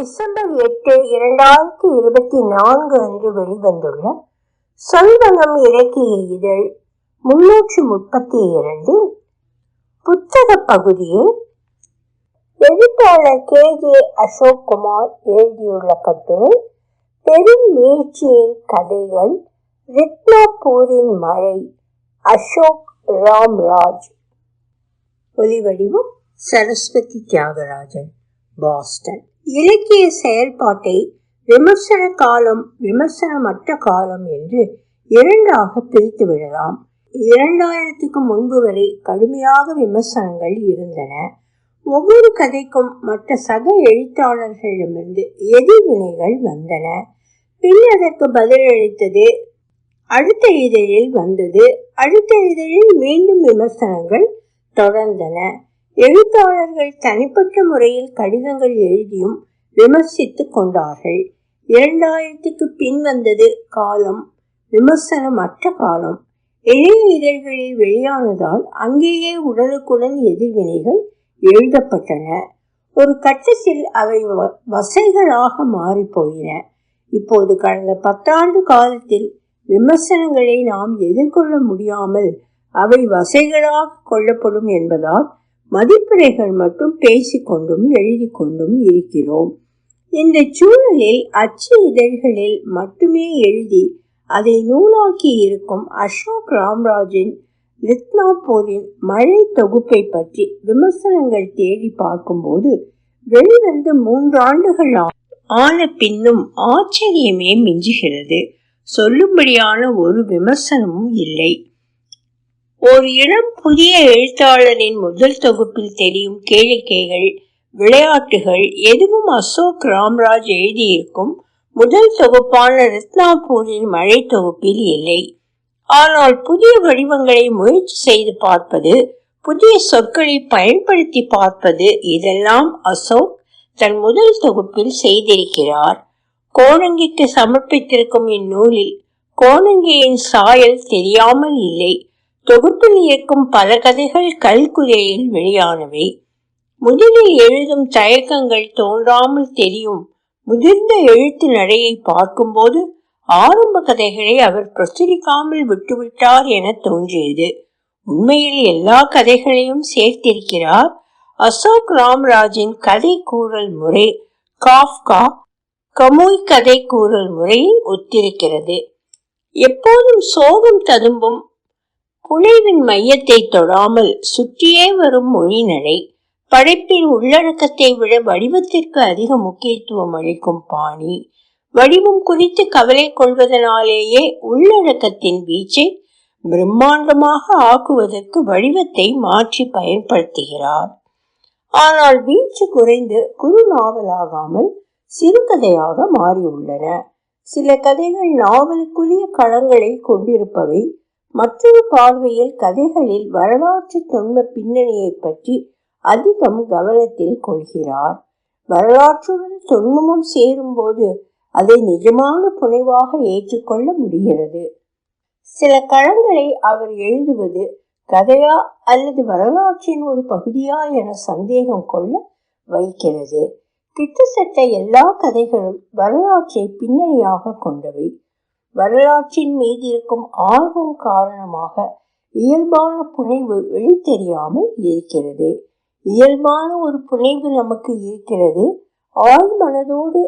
December எட்டு இரண்டாயிரத்தி இருபத்தி நான்கு அன்று வெளிவந்துள்ள சொல்வனம் இலக்கிய இதழ் முன்னூற்றி முப்பத்தி இரண்டில் புத்தக பகுதியில் எழுத்தாளர் கே ஜே அசோக் குமார் எழுதியுள்ள கட்டுரை பெரும் வீழ்ச்சியின் கதைகள் ரித்னாபூரின் மழை அசோக் ராம்ராஜ். ஒலிவடிவம் சரஸ்வதி தியாகராஜன் பாஸ்டன். இலக்கிய செயல்பாட்டை விமர்சன காலம் விமர்சனமற்ற காலம் என்று இரண்டாக பிரித்து விடலாம். இரண்டாயிரத்துக்கு முன்பு வரை கடுமையாக விமர்சனங்கள் இருந்தன. ஒவ்வொரு கதைக்கும் மற்ற சக எழுத்தாளர்களிடமிருந்து எதிர்வினைகள் வந்தன. பின் அதற்கு பதிலளித்தது அடுத்த இதழில் வந்தது. அடுத்த இதழில் மீண்டும் விமர்சனங்கள் தொடர்ந்தன. எழுத்தாளர்கள் தனிப்பட்ட முறையில் கடிதங்கள் எழுதியும் விமர்சித்துக் கொண்டார்கள். இரண்டாயிரத்துக்கு பின் வந்தது காலம் விமர்சனமற்ற காலம். இளைய இதழ்களில் வெளியானதால் அங்கேயே உடனுக்குடன் எதிர்வினைகள் எழுதப்பட்டன. ஒரு கட்டத்தில் அவை வ- வசைகளாக மாறி போயின இப்போது கடந்த பத்தாண்டு காலத்தில் விமர்சனங்களை நாம் எதிர்கொள்ள முடியாமல் அவை வசைகளாக கொள்ளப்படும் என்பதால் மதிப்புரைகள் மட்டும் பேசிக்கொண்டும் எழுதி கொண்டும் இருக்கிறோம். இந்த சூழலில் அச்சு இதழ்களில் மட்டுமே எழுதி அதை நூலாக்கி இருக்கும் அசோக் ராம்ராஜின் ரித்னாபூரின் மழை தொகுப்பை பற்றி விமர்சனங்கள் தேடி பார்க்கும்போது வெளிவந்து மூன்றாண்டுகள் ஆ- ஆன பின்னும் ஆச்சரியமே மிஞ்சுகிறது. சொல்லும்படியான ஒரு விமர்சனமும் இல்லை. ஒரு இளம் புதிய எழுத்தாளரின் முதல் தொகுப்பில் தெரியும் கேளிக்கைகள் விளையாட்டுகள் எதுவும் அசோக் ராம்ராஜ் எழுதியிருக்கும் முதல் தொகுப்பான ரத்னாபூரின் மழை தொகுப்பில் இல்லை. ஆனால் புதிய வடிவங்களை முயற்சி செய்து பார்ப்பது புதிய சொற்களை பயன்படுத்தி பார்ப்பது இதெல்லாம் அசோக் தன் முதல் தொகுப்பில் செய்திருக்கிறார். கோணங்கிக்கு சமர்ப்பித்திருக்கும் இந்நூலில் கோணங்கியின் சாயல் தெரியாமல் இல்லை. தொகுப்பில் இருக்கும் பல கதைகள் கல்குதையில் வெளியானவை. முதலில் எழுதும் தயக்கங்கள் தோன்றாமல் தெரியும். முதிர்ந்த எழுத்து நடையை பார்க்கும்போது ஆரம்ப கதைகளை அவர் பிரசுரிக்காமல் விட்டுவிட்டார் என தோன்றியது. உண்மையில் எல்லா கதைகளையும் சேர்த்திருக்கிறார் அசோக் ராம்ராஜின் கதை கூறல் முறை காஃப்கா கமுய் கதை கூறல் முறையை ஒத்திருக்கிறது. எப்போதும் சோகம் ததும்பும் புனைவின் மையத்தை தொடாமல் சுற்றியே வரும் மொழிநடை படைப்பின் உள்ளடக்கத்தை விட வடிவத்திற்கு அதிக முக்கியத்துவம் அளிக்கும் பாணி. வடிவம் குறித்து கவலை கொள்வதனாலேயே உள்ளடக்கத்தின் வீச்சை பிரம்மாண்டமாக ஆக்குவதற்கு வடிவத்தை மாற்றி பயன்படுத்துகிறார். ஆனால் வீச்சு குறைந்து குறு நாவலாகாமல் சிறுகதையாக மாறியுள்ளன. சில கதைகள் நாவலுக்குரிய களங்களை கொண்டிருப்பவை மற்றொரு பார்வையில் கதைகளில் வரலாற்று தொன்ம பின்னணியை பற்றி அதிகம் கவனத்தில் கொள்கிறார். வரலாற்றுடன் தொன்மமும் சேரும்போது அதை நிஜமான புனைவாக ஏற்றுக்கொள்ள முடிகிறது. சில களங்களை அவர் எழுதுவது கதையா அல்லது வரலாற்றின் ஒரு பகுதியா என சந்தேகம் கொள்ள வைக்கிறது. கிட்டத்தட்ட எல்லா கதைகளும் வரலாற்றை பின்னணியாக கொண்டவை. வரலாற்றின் மீது இருக்கும் ஆர்வம் காரணமாக இயல்பான புனைவு வெளித்தெரியாமல் இருக்கிறது. இயல்பான ஒரு புனைவு நமக்கு இருக்கிறது. ஆழ் மனதோடு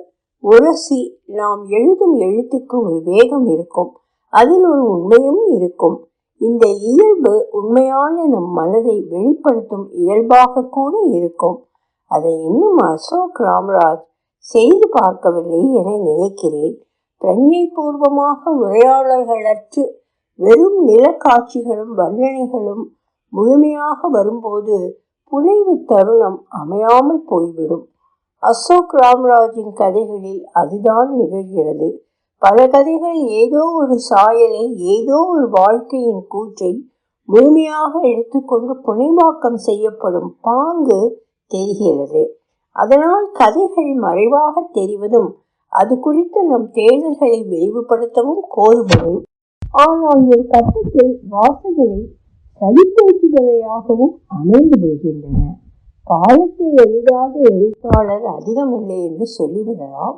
உரசி நாம் எழுதும் எழுத்துக்கு ஒரு வேகம் இருக்கும். அதில் ஒரு உண்மையும் இருக்கும். இந்த இயல்பு உண்மையான நம் மனதை வெளிப்படுத்தும் இயல்பாக கூட இருக்கும். அதை இன்னும் அசோக் ராம்ராஜ் செய்து பார்க்கவில்லை என நினைக்கிறேன். பிரஞ்சைபூர்வமாக உரையாடல்களற்று வெறும் நிலக்காட்சிகளும் வர்ணனைகளும் முழுமையாக வரும்போது புனைவு தருணம் அமையாமல் போய்விடும். அசோக் ராம்ராஜின் கதைகளில் அதுதான் நிகழ்கிறது. பல கதைகள் ஏதோ ஒரு சாயலை ஏதோ ஒரு வாழ்க்கையின் கூற்றை முழுமையாக எடுத்துக்கொண்டு புனைவாக்கம் செய்யப்படும் பாங்கு தெரிகிறது. அதனால் கதைகள் மறைவாக தெரிவதும் அது குறித்து நம் தேடல்களை விரிவுபடுத்தவும் கோருபவை. ஆனால் ஒரு கட்டத்தில் வாசகரை சலிப்பேற்றுபவையாகவும் அமைந்து விடுகின்றன. காலத்தை எழுதாத எழுத்தாளர் அதிகமில்லை என்று சொல்லிவிடலாம்.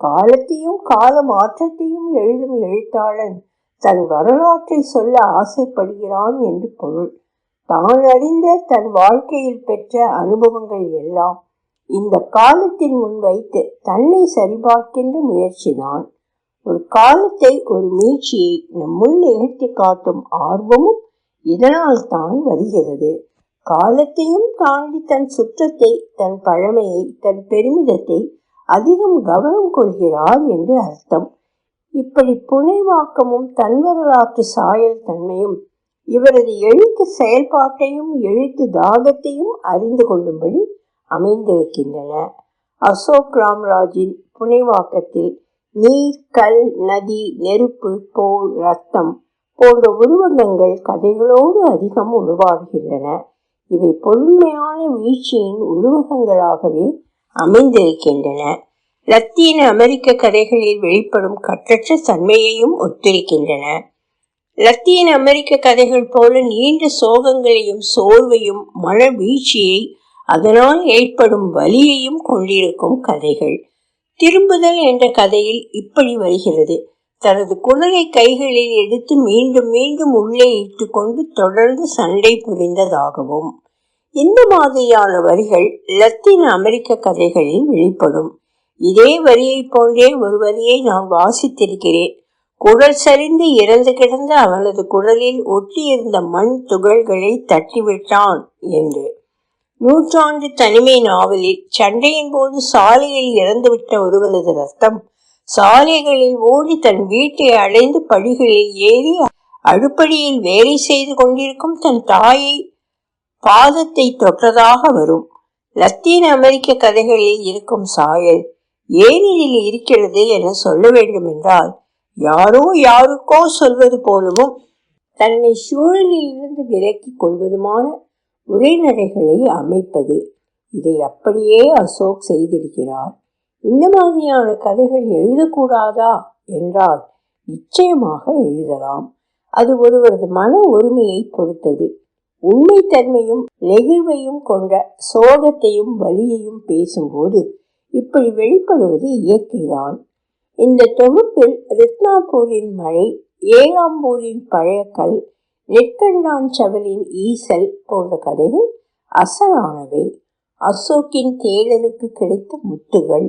காலத்தையும் கால மாற்றத்தையும் எழுதும் எழுத்தாளன் தன் வரலாற்றை சொல்ல ஆசைப்படுகிறான் என்று பொருள். தான் அறிந்த தன் வாழ்க்கையில் பெற்ற அனுபவங்கள் எல்லாம் இந்த காலத்தின் முன் வைத்து தன்னை சரிபார்க்கின்ற முயற்சிதான். ஒரு காலத்தை ஒரு மீட்சியை நம் முன் நிகழ்த்தி காட்டும் ஆர்வமும் இதனால் தான் வருகிறது. காலத்தையும் தாண்டி தன் சுற்றத்தை தன் பழமையை தன் பெருமிதத்தை அதிகம் கவனம் கொள்கிறார் என்று அர்த்தம். இப்படி புனைவாக்கமும் தன் வரலாற்று சாயல் தன்மையும் இவரது எழுத்து செயல்பாட்டையும் எழுத்து தாகத்தையும் அறிந்து கொள்ளும்படி அமைந்திருக்கின்றன. அசோக் ராம்ராஜின் புனைவாக்கத்தில் நீர் கல் நதி நெருப்பு போல் ரத்தம் போன்ற உருவகங்கள் கதைகளோடு அதிகம் உருவாடுகின்றன இவை பொறுமையான வீழ்ச்சியின் உருவகங்களாகவே அமைந்திருக்கின்றன. லத்தீன் அமெரிக்க கதைகளில் வெளிப்படும் கற்றற்ற தன்மையையும் ஒத்திருக்கின்றன. லத்தீன் அமெரிக்க கதைகள் போல நீண்ட சோகங்களையும் சோர்வையும் மன வீழ்ச்சியை அதனால் ஏற்படும் வலியையும் கொண்டிருக்கும் கதைகள். திரும்புதல் என்ற கதையில் இப்படி வருகிறது. தனது குரலை கைகளில் எடுத்து மீண்டும் மீண்டும் உள்ளே இட்டுக்கொண்டு தொடர்ந்து சண்டை புரிந்ததாகவும் இந்த மாதிரியான வரிகள் லத்தீன் அமெரிக்க கதைகளில் வெளிப்படும். இதே வரியை போன்றே ஒரு வரியை நான் வாசித்திருக்கிறேன். குடல் சரிந்து இறந்து கிடந்த அவனது குடலில் ஒட்டியிருந்த மண் துகள்களை தட்டிவிட்டான் என்று. நூற்றாண்டு தனிமை நாவலில் சண்டையின் போது சாலையில் இறந்துவிட்ட ஒருவனது ரத்தம் சாலைகளில் ஓடி தன் வீட்டை அடைந்து படிகளில் ஏறி அடுப்படியில் வேலை செய்து கொண்டிருக்கும் தன் தாயை பாதத்தை தொற்றதாக வரும். லத்தீன் அமெரிக்க கதைகளில் இருக்கும் சாயல் ஏனில் இருக்கிறது என சொல்ல வேண்டும் என்றால் யாரோ யாருக்கோ சொல்வது போலவும் தன்னை சூழலில் இருந்து விலக்கிக் கொள்வதுமான உரைநடைகளை அமைப்பது. இதை அப்படியே அசோக் செய்திருக்கிறார். இந்த மாதிரியான கதைகள் எழுதக்கூடாதா? என்றால் நிச்சயமாக எழுதலாம். அது ஒருவரது மன ஒருமையை பொறுத்தது. உண்மைத்தன்மையும் நெகிழ்வையும் கொண்ட சோகத்தையும் வலியையும் பேசும்போது இப்படி வெளிப்படுவது இயற்கைதான். இந்த தொகுப்பில் ரத்னாபூரின் மழை ஏகாம்பூரின் பழைய கல் நெற்கண்டான் சவலின் ஈசல் போன்ற கதைகள் அசலானவை. அசோக்கின் தேடலுக்கு கிடைத்த முத்துகள்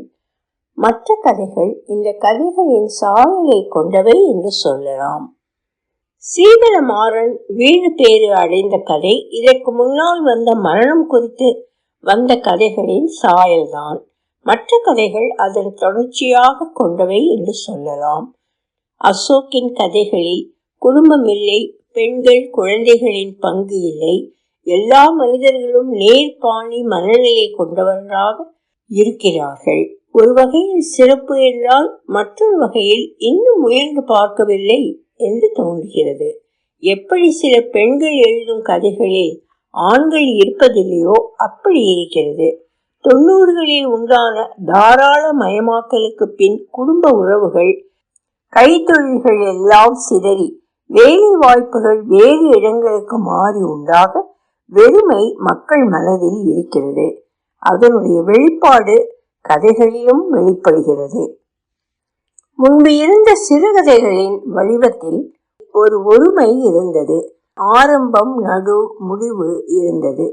மற்ற கதைகள் இந்த கதைகளின் சாயலை கொண்டவை என்று சொல்லலாம். சீதளமாறன் வீடு பேறு அடைந்த கதை இதற்கு முன்னால் வந்த மரணம் குறித்து வந்த கதைகளின் சாயல்தான். மற்ற கதைகள் அதன் தொடர்ச்சியாக கொண்டவை என்று சொல்லலாம். அசோக்கின் கதைகளில் குடும்பமில்லை பெண்கள் குழந்தைகளின் பங்கு இல்லை. எல்லா மனிதர்களும் நேர்பாணி மனநிலை கொண்டவர்களாக இருக்கிறார்கள். ஒரு வகையில் சிறப்பு என்றால் மற்றொரு வகையில் இன்னும் உயர்ந்து பார்க்கவில்லை என்று தோன்றுகிறது. எப்படி சில பெண்கள் எழுதும் கதைகளில் ஆண்கள் இருப்பதில்லையோ அப்படி இருக்கிறது. தொண்ணூறுகளில் உண்டான தாராள மயமாக்கலுக்கு பின் குடும்ப உறவுகள் கைத்தொழில்கள் எல்லாம் சிதறி வேலை வாய்ப்புகள் வேறு இடங்களுக்கு மாறி உண்டாக வெறுமை மக்கள் மனதில் இருக்கிறது. அதனுடைய வெளிப்பாடு கதைகளிலும் வெளிப்படுகிறது. முன்பு இருந்த சிறுகதைகளின் வடிவத்தில் ஒரு ஒருமை இருந்தது. ஆரம்பம் நடு முடிவு இருந்தது.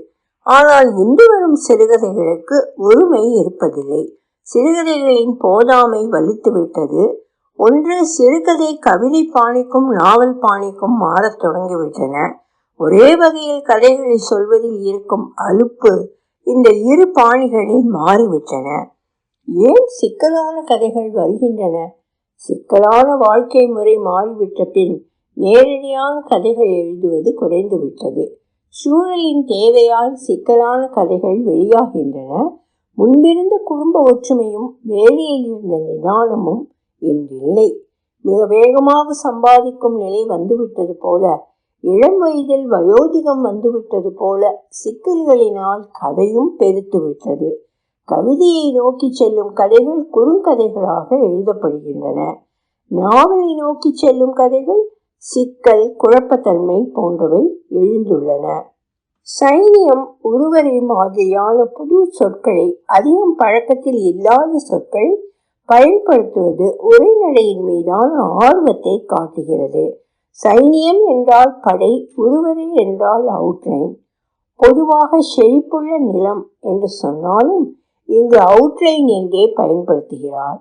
ஆனால் இன்று வரும் சிறுகதைகளுக்கு ஒருமை இருப்பதில்லை. சிறுகதைகளின் போதாமை வலுத்துவிட்டது. ஒன்று சிறுகதை கவிதை பாணிக்கும் நாவல் பாணிக்கும் மாறத் தொடங்கிவிட்டன. ஒரே வகையில் கதைகளை சொல்வதில் இருக்கும் அலுப்பு இந்த இரு பாணிகளில் மாறிவிட்டன. ஏன் சிக்கலான கதைகள் வருகின்றன? சிக்கலான வாழ்க்கை முறை மாறிவிட்ட பின் நேரடியான கதைகள் எழுதுவது குறைந்துவிட்டது. சூழலின் தேவையால் சிக்கலான கதைகள் வெளியாகின்றன. முன்பிருந்த குடும்ப ஒற்றுமையும் வேலையில் இருந்த நிதானமும் என்றில்லை மிக வேகமாக சம்பாதிக்கும் நிலை வந்துவிட்டது போல இளம் வயதில் வயோதிகம் வந்துவிட்டது போல சிக்கல்களினால் கதையும் பெருத்துவிட்டது கவிதையை நோக்கி செல்லும் கதைகள் குறுங்கதைகளாக எழுதப்படுகின்றன. நாவலை நோக்கி செல்லும் கதைகள் சிக்கல் குழப்பத்தன்மை போன்றவை எழுந்துள்ளன. சைனியம் உருவரை மாதிரியான புது சொற்களை அதிகம் பழக்கத்தில் இல்லாத சொற்கள் பயன்படுத்துவது உரைநடையின் மீதான ஆர்வத்தை காட்டுகிறது. சைனியம் என்றால் படை உருவரை என்றால் அவுட்லைன் பொதுவாக செழிப்புள்ள நிலம் என்று சொன்னாலும் இங்கு அவுட்லைன் என்றே பயன்படுத்துகிறார்.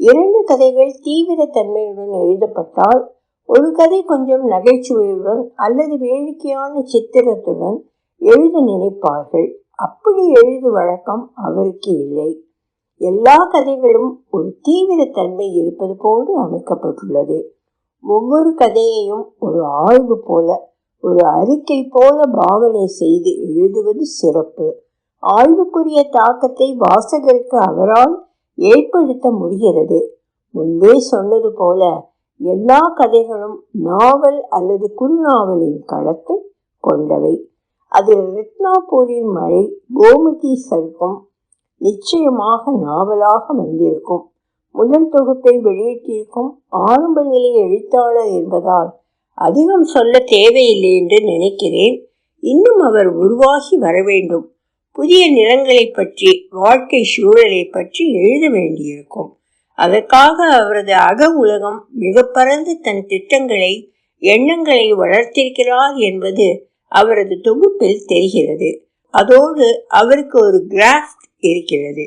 இரண்டு கதைகள் தீவிர தன்மையுடன் எழுதப்பட்டால் ஒரு கதை கொஞ்சம் நகைச்சுவையுடன் அல்லது வேடிக்கையான சித்திரத்துடன் எழுத நினைப்பார்கள். அப்படி எழுது வழக்கம் அவருக்கு இல்லை. எல்லா கதைகளும் ஒரு தீவிரத்தன்மை இருப்பது போன்று அமைக்கப்பட்டுள்ளது. ஒவ்வொரு கதையையும் ஒரு ஆய்வு போல ஒரு அறிக்கை போல பாவனை செய்து எழுதுவது சிறப்பு. ஆய்வுக்குரிய தாக்கத்தை வாசகருக்கு அவரால் ஏற்படுத்த முடிகிறது. முன்பே சொன்னது போல எல்லா கதைகளும் நாவல் அல்லது குறுநாவலின் களத்தை கொண்டவை. அதில் ரத்னாபூரின் மழை கோமதி சருக்கும் நிச்சயமாக நாவலாக வந்திருக்கும். முதல் தொகுப்பை வெளியிட்டிருக்கும் ஆரம்ப நிலை எழுத்தாளர் என்பதால் அதிகம் சொல்ல தேவையில்லை என்று நினைக்கிறேன். இன்னும் அவர் உருவாகி வர வேண்டும். புதிய நிறங்களை பற்றி வாழ்க்கை சூழலை பற்றி எழுத வேண்டியிருக்கும். அதற்காக அவரது அக உலகம் மிக பறந்து தன் திட்டங்களை எண்ணங்களை வளர்த்திருக்கிறார் என்பது அவரது தொகுப்பில் தெரிகிறது. அதோடு அவருக்கு ஒரு கிராஃப்ட் இருக்கிறது.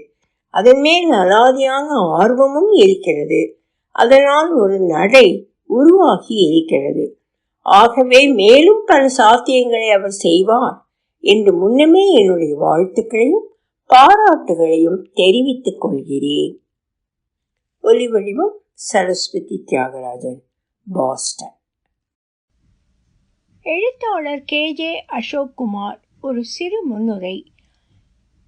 அதன் மேல் அலாதியான ஆர்வமும் இருக்கிறது. அதனால் ஒரு நடை உருவாகி இருக்கிறது. ஆகவே மேலும் பல சாத்தியங்களை அவர் செய்வார் என்று முன்னமே என்னுடைய வாழ்த்துக்களையும் பாராட்டுகளையும் தெரிவித்துக் கொள்கிறேன். ஒலி வடிவம் சரஸ்வதி தியாகராஜன் பாஸ்டன். எழுத்தாளர் கே ஜே அசோக் குமார் ஒரு சிறு முன்னுரை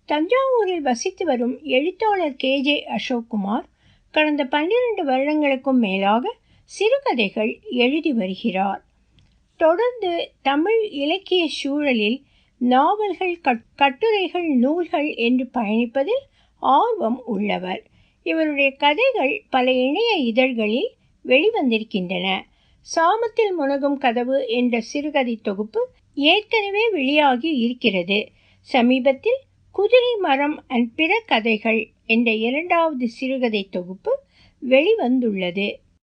தஞ்சாவூரில் வசித்து வரும் எழுத்தாளர் கே. ஜே. அசோக்குமார் கடந்த பன்னிரண்டு வருடங்களுக்கும் மேலாக சிறுகதைகள் எழுதி வருகிறார். தொடர்ந்து தமிழ் இலக்கிய சூழலில் நாவல்கள் கட்டுரைகள் நூல்கள் என்று பயணிப்பதில் ஆர்வம் உள்ளவர். இவருடைய கதைகள் பல இணைய இதழ்களில் வெளிவந்திருக்கின்றன. சாமத்தில் முனகும் கதவு என்ற சிறுகதை தொகுப்பு ஏற்கனவே வெளியாகி இருக்கிறது. சமீபத்தில் குதிரை மரம் அண்ட் பிற கதைகள் என்ற இரண்டாவது சிறுகதை தொகுப்பு வெளிவந்துள்ளது.